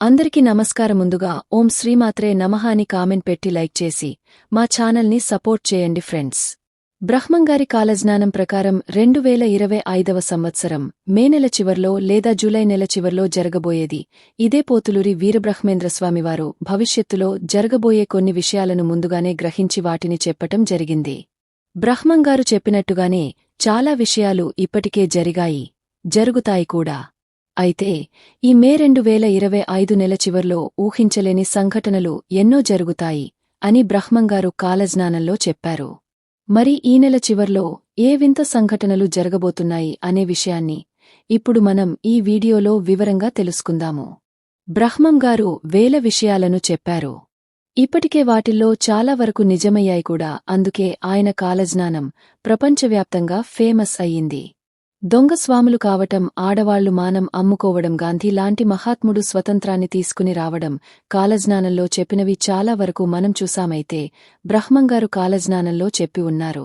అందరికీ నమస్కారం ముందుగా ఓం శ్రీమాత్రే నమః అని కామెంట్ పెట్టి లైక్ చేసి మా ఛానల్ని సపోర్ట్ చేయండి ఫ్రెండ్స్. బ్రహ్మంగారి కాలజ్ఞానం ప్రకారం రెండు వేల ఇరవై ఐదవ సంవత్సరం మే నెల చివర్లో లేదా జూలై నెల చివర్లో జరగబోయేది. ఇదే పోతులూరి వీరబ్రహ్మేంద్రస్వామివారు భవిష్యత్తులో జరగబోయే కొన్ని విషయాలను ముందుగానే గ్రహించి వాటిని చెప్పటం జరిగింది. బ్రహ్మంగారు చెప్పినట్టుగానే చాలా విషయాలు ఇప్పటికే జరిగాయి జరుగుతాయి కూడా. అయితే ఈ మే రెండు వేల ఇరవై ఐదు నెల చివర్లో ఊహించలేని సంఘటనలు ఎన్నో జరుగుతాయి అని బ్రహ్మంగారు కాలజ్ఞానంలో చెప్పారు. మరి ఈ నెల చివర్లో ఏ వింత సంఘటనలు జరగబోతున్నాయి అనే విషయాన్ని ఇప్పుడు మనం ఈ వీడియోలో వివరంగా తెలుసుకుందాము. బ్రహ్మంగారు వేల విషయాలను చెప్పారు. ఇప్పటికే వాటిల్లో చాలా వరకు నిజమయ్యాయి కూడా అందుకే ఆయన కాలజ్ఞానం ప్రపంచవ్యాప్తంగా ఫేమస్ అయ్యింది. దొంగ స్వాములు కావటం ఆడవాళ్ళు మానం అమ్ముకోవడం గాంధీ లాంటి మహాత్ముడు స్వతంత్రాన్ని తీసుకుని రావడం కాలజ్ఞానంలో చెప్పినవి చాలా వరకు మనం చూసామైతే బ్రహ్మంగారు కాలజ్ఞానంలో చెప్పి ఉన్నారు.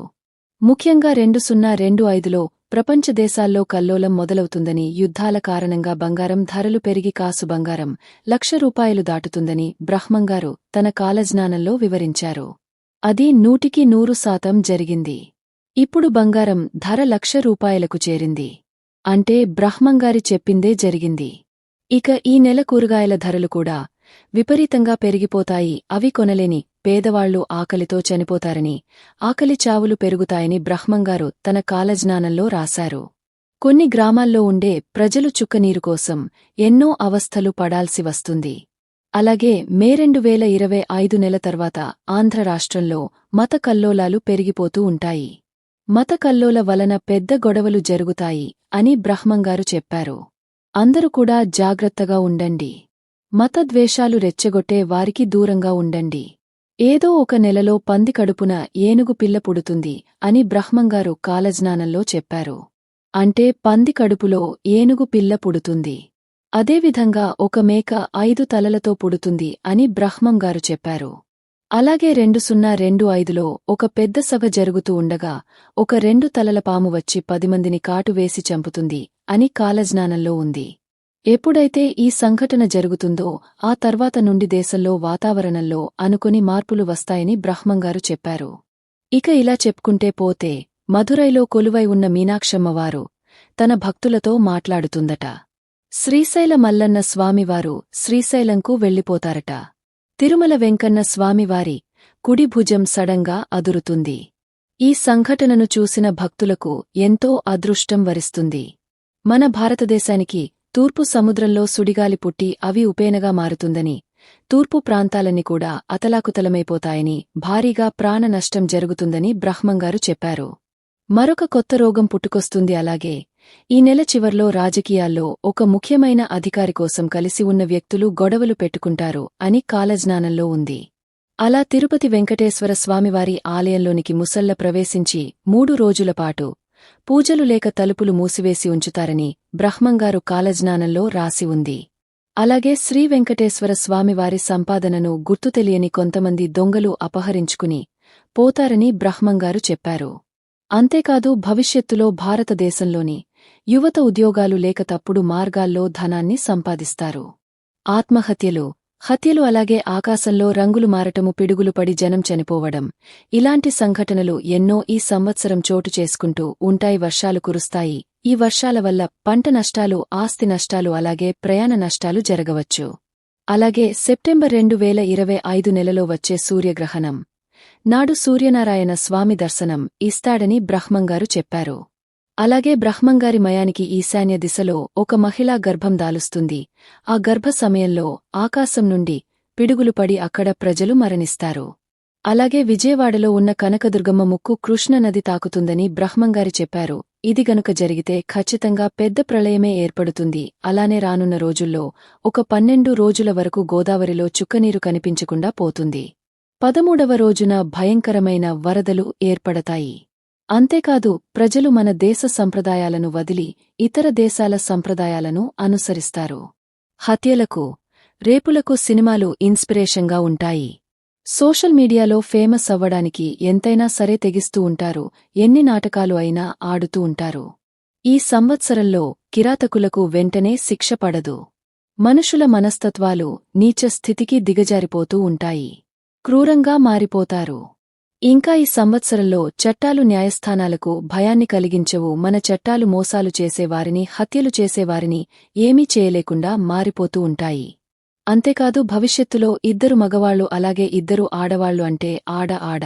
ముఖ్యంగా రెండు సున్నా రెండు ఐదులో ప్రపంచ దేశాల్లో కల్లోలం మొదలవుతుందని యుద్ధాల కారణంగా బంగారం ధరలు పెరిగి కాసు బంగారం లక్ష రూపాయలు దాటుతుందని బ్రహ్మంగారు తన కాలజ్ఞానంలో వివరించారు. అది నూటికి నూరు శాతం జరిగింది. ఇప్పుడు బంగారం ధర లక్ష రూపాయలకు చేరింది. అంటే బ్రహ్మంగారి చెప్పిందే జరిగింది. ఇక ఈ నెల కూరగాయల ధరలు కూడా విపరీతంగా పెరిగిపోతాయి. అవి కొనలేని పేదవాళ్ళు ఆకలితో చనిపోతారని ఆకలి చావులు పెరుగుతాయని బ్రహ్మంగారు తన కాలజ్ఞానంలో రాశారు. కొన్ని గ్రామాల్లో ఉండే ప్రజలు చుక్కనీరు కోసం ఎన్నో అవస్థలు పడాల్సి వస్తుంది. అలాగే మే రెండు వేల ఇరవై ఐదు నెల తర్వాత ఆంధ్ర రాష్ట్రంలో మత కల్లోలాలు పెరిగిపోతూ ఉంటాయి. మత కల్లోల వలన పెద్ద గొడవలు జరుగుతాయి అని బ్రహ్మంగారు చెప్పారు. అందరూ కూడా జాగ్రత్తగా ఉండండి. మతద్వేషాలు రెచ్చగొట్టే వారికి దూరంగా ఉండండి. ఏదో ఒక నెలలో పంది కడుపున ఏనుగు పిల్ల పుడుతుంది అని బ్రహ్మంగారు కాలజ్ఞానంలో చెప్పారు. అంటే పంది కడుపులో ఏనుగు పిల్ల పుడుతుంది. అదేవిధంగా ఒక మేక ఐదు తలలతో పుడుతుంది అని బ్రహ్మంగారు చెప్పారు. అలాగే రెండు సున్నా రెండు ఐదులో ఒక పెద్ద సభ జరుగుతూ ఉండగా ఒక రెండు తలల పాము వచ్చి పదిమందిని కాటువేసి చంపుతుంది అని కాలజ్ఞానంలో ఉంది. ఎప్పుడైతే ఈ సంఘటన జరుగుతుందో ఆ తర్వాత నుండి దేశంలో వాతావరణంలో అనుకుని మార్పులు వస్తాయని బ్రహ్మంగారు చెప్పారు. ఇక ఇలా చెప్పుకుంటే పోతే మధురైలో కొలువై ఉన్న మీనాక్షమ్మవారు తన భక్తులతో మాట్లాడుతుందట. శ్రీశైల మల్లన్న స్వామివారు శ్రీశైలంకు వెళ్ళిపోతారట. తిరుమల వెంకన్న స్వామివారి కుడి భుజం సడంగా అదురుతుంది. ఈ సంఘటనను చూసిన భక్తులకు ఎంతో అదృష్టం వరిస్తుంది. మన భారతదేశానికి తూర్పు సముద్రంలో సుడిగాలి పుట్టి అవి ఉపేనగా మారుతుందని తూర్పు ప్రాంతాలన్నీ కూడా అతలాకుతలమైపోతాయని భారీగా ప్రాణ నష్టం జరుగుతుందని బ్రహ్మంగారు చెప్పారు. మరొక కొత్త రోగం పుట్టుకొస్తుంది అలాగే ఈ నెల చివర్లో రాజకీయాల్లో ఒక ముఖ్యమైన అధికారి కోసం కలిసి ఉన్న వ్యక్తులు గొడవలు పెట్టుకుంటారు అని కాలజ్ఞానంలో ఉంది. అలా తిరుపతి వెంకటేశ్వర స్వామివారి ఆలయంలోనికి ముసల్ల ప్రవేశించి మూడు రోజులపాటు పూజలు లేక తలుపులు మూసివేసి ఉంచుతారని బ్రహ్మంగారు కాలజ్ఞానంలో రాసి ఉంది. అలాగే శ్రీ వెంకటేశ్వర స్వామివారి సంపాదనను గుర్తు తెలియని కొంతమంది దొంగలు అపహరించుకుని పోతారని బ్రహ్మంగారు చెప్పారు. అంతేకాదు భవిష్యత్తులో భారతదేశంలోని యువత ఉద్యోగాలు లేక తప్పుడు మార్గాల్లో ధనాన్ని సంపాదిస్తారు. ఆత్మహత్యలు. హత్యలు అలాగే ఆకాశంలో రంగులు మారటము పిడుగులు పడి జనం చనిపోవడం. ఇలాంటి సంఘటనలు ఎన్నో ఈ సంవత్సరం చోటు చేసుకుంటూ ఉంటాయి వర్షాలు కురుస్తాయి. ఈ వర్షాల వల్ల పంట నష్టాలు ఆస్తి నష్టాలు అలాగే ప్రయాణ నష్టాలు జరగవచ్చు. అలాగే సెప్టెంబర్ రెండు వేల ఇరవై ఐదు నెలలో వచ్చే సూర్యగ్రహణం. నాడు సూర్యనారాయణ స్వామి దర్శనం. ఇస్తాడని బ్రహ్మంగారు చెప్పారు. అలాగే బ్రహ్మంగారి మయానికి ఈశాన్య దిశలో ఒక మహిళా గర్భం దాలుస్తుంది. ఆ గర్భ సమయంలో ఆకాశం నుండి పిడుగులు పడి అక్కడ ప్రజలు మరణిస్తారు. అలాగే విజయవాడలో ఉన్న కనకదుర్గమ్మ ముక్కు కృష్ణనది తాకుతుందని బ్రహ్మంగారి చెప్పారు. ఇది గనుక జరిగితే ఖచ్చితంగా పెద్ద ప్రళయమే ఏర్పడుతుంది. అలానే రానున్న రోజుల్లో ఒక పన్నెండు రోజుల వరకు గోదావరిలో చుక్కనీరు కనిపించకుండా పోతుంది. పదమూడవ రోజున భయంకరమైన వరదలు ఏర్పడతాయి. అంతేకాదు ప్రజలు మన దేశ సంప్రదాయాలను వదిలి ఇతర దేశాల సంప్రదాయాలను అనుసరిస్తారు. హత్యలకు రేపులకు సినిమాలు ఇన్స్పిరేషన్గా ఉంటాయి. సోషల్ మీడియాలో ఫేమస్ అవ్వడానికి ఎంతైనా సరే తెగిస్తూ ఉంటారు ఎన్ని నాటకాలు అయినా ఆడుతూ ఉంటారు. ఈ సంవత్సరంలో కిరాతకులకు వెంటనే శిక్ష పడదు. మనుషుల మనస్తత్వాలు నీచ స్థితికి దిగజారిపోతూ ఉంటాయి. క్రూరంగా మారిపోతారు. ఇంకా ఈ సంవత్సరంలో చట్టాలు న్యాయస్థానాలకు భయాన్ని కలిగించవు. మన చట్టాలు మోసాలు చేసేవారిని హత్యలు చేసేవారిని ఏమీ చేయలేకుండా మారిపోతూ ఉంటాయి. అంతేకాదు భవిష్యత్తులో ఇద్దరు మగవాళ్ళు అలాగే ఇద్దరు ఆడవాళ్ళు అంటే ఆడ ఆడ.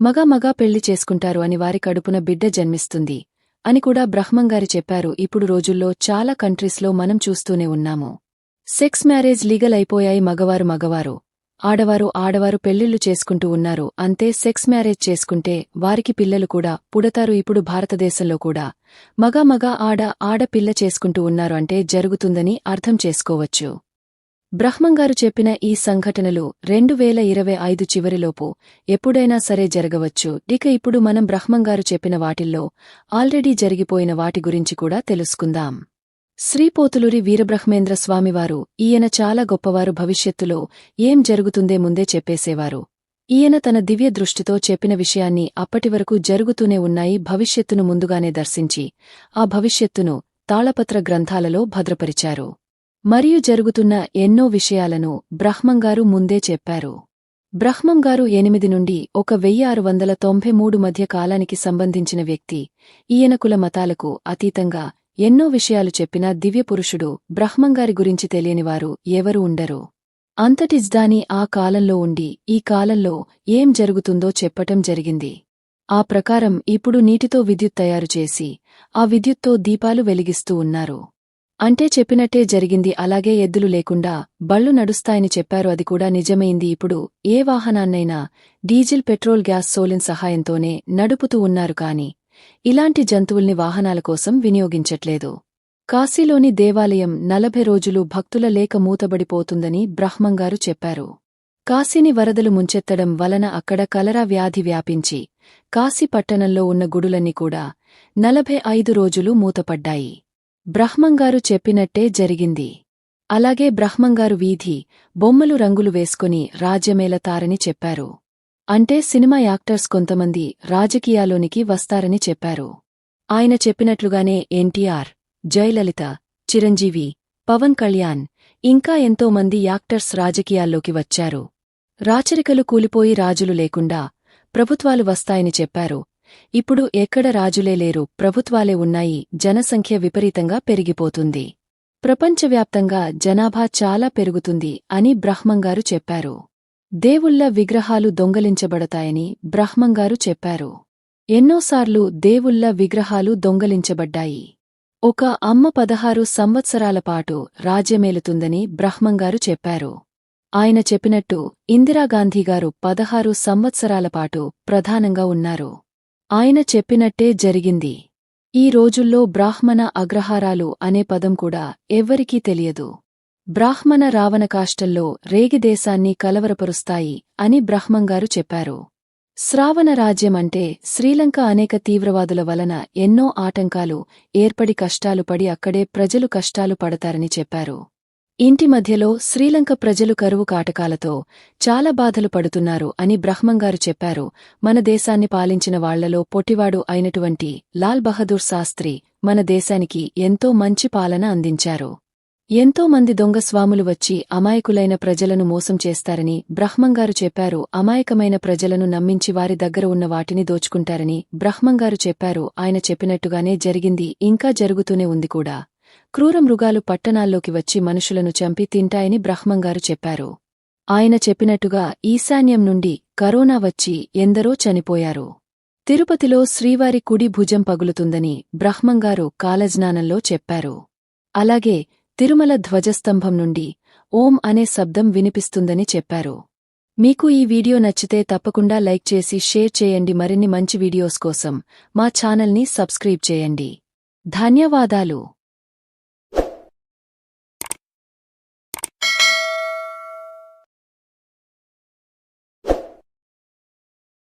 మగ మగ పెళ్ళి చేసుకుంటారు అని వారి కడుపున బిడ్డ జన్మిస్తుంది అని కూడా బ్రహ్మంగారి చెప్పారు. ఇప్పుడు రోజుల్లో చాలా కంట్రీస్లో మనం చూస్తూనే ఉన్నాము. సెక్స్ మ్యారేజ్ లీగల్ అయిపోయాయి మగవారు మగవారు. ఆడవారు ఆడవారు పెళ్ళిళ్ళు చేసుకుంటూ ఉన్నారు. అంతే సెక్స్ మ్యారేజ్ చేసుకుంటే వారికి పిల్లలు కూడా పుడతారు ఇప్పుడు భారతదేశంలో కూడా. మగ మగ ఆడ ఆడ పిల్ల చేసుకుంటూ ఉన్నారు అంటే జరుగుతుందని అర్థం చేసుకోవచ్చు. బ్రహ్మంగారు చెప్పిన ఈ సంఘటనలు రెండు వేల ఇరవై ఐదు చివరిలోపు ఎప్పుడైనా సరే జరగవచ్చు. ఇక ఇప్పుడు మనం బ్రహ్మంగారు చెప్పిన వాటిల్లో ఆల్రెడీ జరిగిపోయిన వాటి గురించి కూడా తెలుసుకుందాం. శ్రీపోతులూరి వీరబ్రహ్మేంద్ర స్వామివారు ఈయన చాలా గొప్పవారు. భవిష్యత్తులో ఏం జరుగుతుందే ముందే చెప్పేసేవారు. ఈయన తన దివ్య దృష్టితో చెప్పిన విషయాన్ని అప్పటివరకు జరుగుతూనే ఉన్నాయి. భవిష్యత్తును ముందుగానే దర్శించి ఆ భవిష్యత్తును తాళపత్ర గ్రంథాలలో భద్రపరిచారు. మరియు జరుగుతున్న ఎన్నో విషయాలను బ్రహ్మంగారు ముందే చెప్పారు. బ్రహ్మంగారు ఎనిమిది నుండి ఒక వెయ్యి ఆరు వందల తొంభై మూడు మధ్య కాలానికి సంబంధించిన వ్యక్తి. ఈయన కుల మతాలకు అతీతంగా ఎన్నో విషయాలు చెప్పిన దివ్యపురుషుడు బ్రహ్మంగారి గురించి తెలియనివారు ఎవరు ఉండరు. అంతటిజ్దాని ఆ కాలంలో ఉండి ఈ కాలంలో ఏం జరుగుతుందో చెప్పటం జరిగింది. ఆ ప్రకారం ఇప్పుడు నీటితో విద్యుత్ తయారు చేసి ఆ విద్యుత్తో దీపాలు వెలిగిస్తూ ఉన్నారు. అంటే చెప్పినట్టే జరిగింది అలాగే ఎద్దులు లేకుండా బళ్ళు నడుస్తాయని చెప్పారు అది కూడా నిజమైంది. ఇప్పుడు ఏ వాహనాన్నైనా డీజిల్ పెట్రోల్ గ్యాస్ సోలిన్ సహాయంతోనే నడుపుతూ ఉన్నారు కాని ఇలాంటి జంతువుల్ని వాహనాల కోసం వినియోగించట్లేదు. కాశీలోని దేవాలయం నలభై రోజులు భక్తుల లేక మూతబడిపోతుందని బ్రహ్మంగారు చెప్పారు. కాశీని వరదలు ముంచెత్తడం వలన అక్కడ కలరా వ్యాధి వ్యాపించి కాశీ పట్టణంలో ఉన్న గుడులన్నీ కూడా నలభై ఐదు రోజులు మూతపడ్డాయి. బ్రహ్మంగారు చెప్పినట్టే జరిగింది. అలాగే బ్రహ్మంగారు వీధి బొమ్మలు రంగులు వేసుకుని రాజ్యమేలతారని చెప్పారు. అంటే సినిమా యాక్టర్స్ కొంతమంది రాజకీయాల్లోనికి వస్తారని చెప్పారు. ఆయన చెప్పినట్లుగానే ఎన్టీఆర్ జయలలిత చిరంజీవి పవన్ కళ్యాణ్ ఇంకా ఎంతో మంది యాక్టర్స్ రాజకీయాల్లోకి వచ్చారు. రాచరికలు కూలిపోయి రాజులు లేకుండా ప్రభుత్వాలు వస్తాయని చెప్పారు. ఇప్పుడు ఎక్కడ రాజులే లేరు ప్రభుత్వాలే ఉన్నాయి జనసంఖ్య విపరీతంగా పెరిగిపోతుంది. ప్రపంచవ్యాప్తంగా జనాభా చాలా పెరుగుతుంది అని బ్రహ్మంగారు చెప్పారు. దేవుళ్ళ విగ్రహాలు దొంగలించబడతాయని బ్రహ్మంగారు చెప్పారు. ఎన్నోసార్లు దేవుళ్ళ విగ్రహాలు దొంగలించబడ్డాయి. ఒక అమ్మ పదహారు సంవత్సరాలపాటు రాజ్యమేలుతుందని బ్రహ్మంగారు చెప్పారు. ఆయన చెప్పినట్టు ఇందిరాగాంధీగారు పదహారు సంవత్సరాలపాటు ప్రధానంగా ఉన్నారు. ఆయన చెప్పినట్టే జరిగింది. ఈ రోజుల్లో బ్రాహ్మణ అగ్రహారాలు అనే పదం కూడా ఎవ్వరికీ తెలియదు. బ్రాహ్మణ రావణకాష్టల్లో రేగిదేశాన్ని కలవరపరుస్తాయి అని బ్రహ్మంగారు చెప్పారు. శ్రావణ రాజ్యమంటే శ్రీలంక అనేక తీవ్రవాదుల వలన ఎన్నో ఆటంకాలు ఏర్పడి కష్టాలు పడి అక్కడే ప్రజలు కష్టాలు పడతారని చెప్పారు. ఇంటి మధ్యలో శ్రీలంక ప్రజలు కరువు కాటకాలతో చాలా బాధలు పడుతున్నారు అని బ్రహ్మంగారు చెప్పారు. మన దేశాన్ని పాలించిన వాళ్ళలో పొట్టివాడు అయినటువంటి లాల్ బహదూర్ శాస్త్రి మన దేశానికి ఎంతో మంచి పాలన అందించారు. ఎంతో మంది దొంగ స్వాములు వచ్చి అమాయకులైన ప్రజలను మోసం చేస్తారని బ్రహ్మంగారు చెప్పారు. అమాయకమైన ప్రజలను నమ్మించి వారి దగ్గర ఉన్న వాటిని దోచుకుంటారని బ్రహ్మంగారు చెప్పారు. ఆయన చెప్పినట్టుగానే జరిగింది. ఇంకా జరుగుతూనే ఉంది కూడా. క్రూర మృగాలు పట్టణాల్లోకి వచ్చి మనుషులను చంపి తింటాయని బ్రహ్మంగారు చెప్పారు. ఆయన చెప్పినట్టుగా ఈశాన్యం నుండి కరోనా వచ్చి ఎందరో చనిపోయారు. తిరుపతిలో శ్రీవారి కుడి భుజం పగులుతుందని బ్రహ్మంగారు కాలజ్ఞానంలో చెప్పారు. అలాగే తిరుమల ధ్వజస్తంభం నుండి ఓం అనే శబ్దం వినిపిస్తుందని చెప్పారు. మీకు ఈ వీడియో నచ్చితే తప్పకుండా లైక్ చేసి షేర్ చేయండి. మరిన్ని మంచి వీడియోస్ కోసం మా ఛానల్ని సబ్స్క్రైబ్ చేయండి. ధన్యవాదాలు.